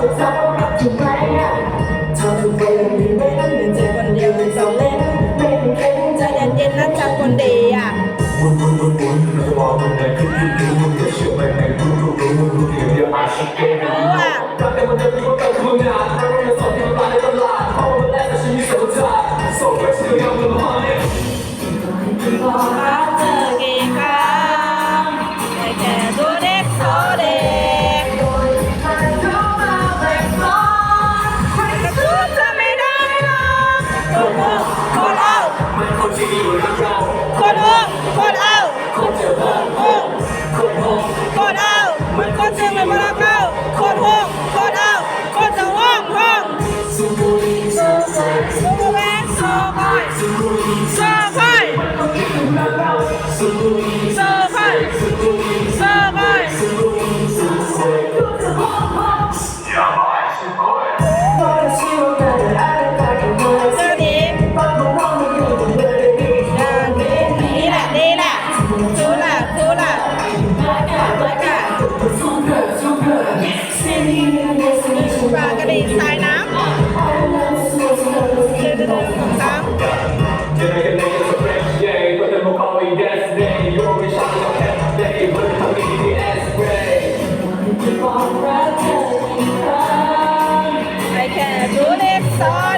จะทำถูกไหมอะทำทุกคนมีเว้นในใจคนเดียวในสองเล่นไม่เป็นเข็นใจใจเย็นๆนะจ๊ะคนดีอะวนวนวนวนเราจะมองมันไหนขึ้นขึ้นรู้มึงจะเชื่อไหมไหนรู้รู้รู้รู้รู้เดียวเดียวอาจจะเก่งรู้อะรักแต่มันจะมีว่เกิดขึ้นงานรักแต่สอนที่มันในตลาดเพราะมันแรกแต่ชีวิตเสียใจส่งไปเชื่อยอมมันมาเนี่ย คนเอาคนที่อยู่ข้างเราคนโอ้คนเอาคนเจอโอ้อ้คนโอ้คนเอาคนเจอไม่เข้าคนโอ้คนเอาคนจะว่องว่องสุขุมสุขุมสุขุมสุขุมสุขุมสุขุมสุขุมสุขุมสุขุมสุขุมสุขุมสุขุม ทรายน้ำเดินเดินสองครั้ง I can do this all